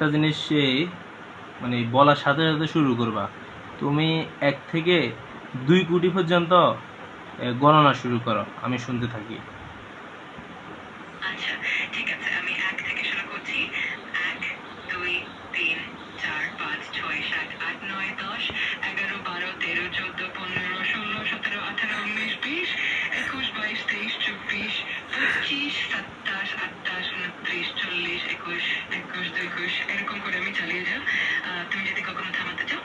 একটা জিনিস মানে বলার সাথে সাথে শুরু করবা। তুমি এক থেকে দুই কোটি পর্যন্ত গণনা শুরু করো, আমি শুনতে থাকি। আচ্ছা চব্বিশ, পঁচিশ চল্লিশ একুশ একুশ, দুইকুশ, এরকম করে আমি চালিয়ে যাও। তুমি যদি কখনো থামাতে চাও।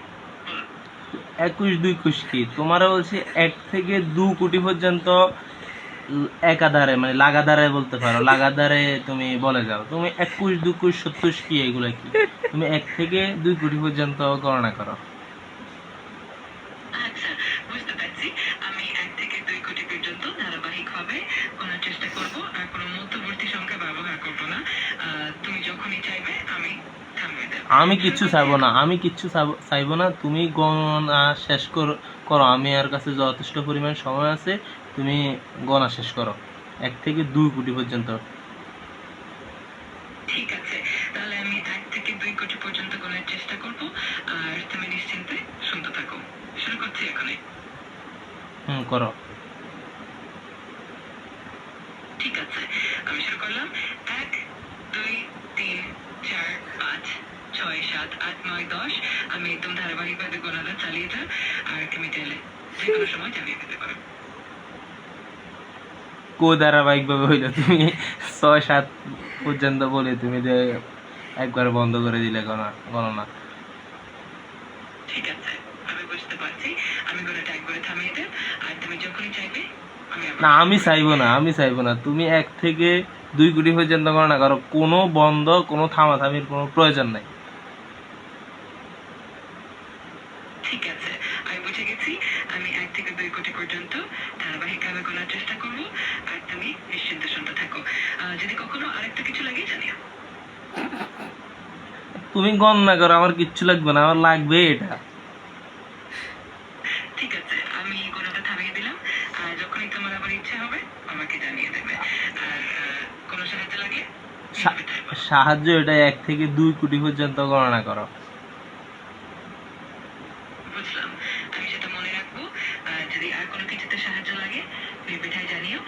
একুশ দুই কি? তোমারা বলছি এক থেকে দু কোটি পর্যন্ত একাধারে মানে লাগাধারে বলতে পারো। লাগাধারে তুমি বলে যাও। তুমি একুশ দুকুশ সত্তর কি এগুলো কি? তুমি এক থেকে দুই কোটি পর্যন্ত গণনা করো। আমি কিচ্ছু চাইব না আমি কিচ্ছু চাইবো- না। তুমি গণনা শেষ কর- আমি আর কাছে যথেষ্ট পরিমাণ সময় আছে তুমি গণনা শেষ করো। এক থেকে দুই কোটি পর্যন্ত। ঠিক আছে তাহলে আমি এক থেকে দুই কোটি পর্যন্ত গোনার চেষ্টা করব আর তুমি নিশ্চিন্তে শুনতে থাকো। শুরু করছি এখনই। হুম করো। ঠিক আছে আমি শুরু করলাম। এক দুই তিন চার পাঁচ। ছয় সাত আট নয় দশ। আমি একদম ধারাবাহিকভাবে চালিয়ে যাই আর তুমি চাইলে যে কোনো সময় চালিয়ে দিতে পারো। কো ধারাবাহিক ভাবে হইল তুমি? ছয় সাত পর্যন্ত বলে তুমি যে একবার বন্ধ করে দিলে গণনা গণনা ঠিক আছে আমি বুঝতে পারছি। আমি গোনাটা একবারে থামিয়ে দেব আর তুমি যখনই চাইবে না আমি চাইব না আমি চাইব না। তুমি এক থেকে দুই কোটি পর্যন্ত গণনা করো। কোনো বন্ধ কোনো থামাথামির কোনো প্রয়োজন নাই। ঠিক আছে। আমি বুঝে গেছি। আমি এক থেকে দুই কোটি পর্যন্ত ধারাবাহিকভাবে গোনার চেষ্টা করব। আর তুমি নিশ্চিন্তে শুনতে থাকো। যদি কখনো আরেকটা কিছু লাগে জানিও। তুমি গণনা করো আমার কিচ্ছু লাগবে না আমার লাগবে এটা। ঠিক আছে আমি গোনাটা থামিয়ে দিলাম। আর যখনই তোমার আবার ইচ্ছা হবে আমাকে জানিয়ে দেবে। আর কোনো সাহায্য লাগলে। সাহায্য এটা এক থেকে দুই কোটি পর্যন্ত গণনা করো। বুঝলাম। আমি সেটা মনে রাখব যদি আর কোনো কিছুতে সাহায্য লাগে বিবিধায় জানিও।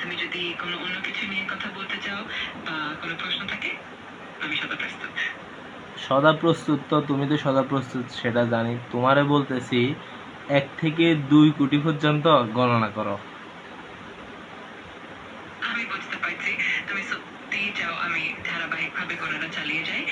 তুমি যদি কোনো অন্য কিছু নিয়ে কথা বলতে চাও বা কোনো প্রশ্ন থাকে আমি সদা প্রস্তুত। সদা প্রস্তুত তো তুমি তো সদা প্রস্তুত সেটা জানি। তোমারে বলতেছি এক থেকে দুই কোটি পর্যন্ত গণনা করো। আমি বুঝতে পারছি। তুমি সত্যি চাও আমি ধারাবাহিকভাবে গণনা চালিয়ে যাই।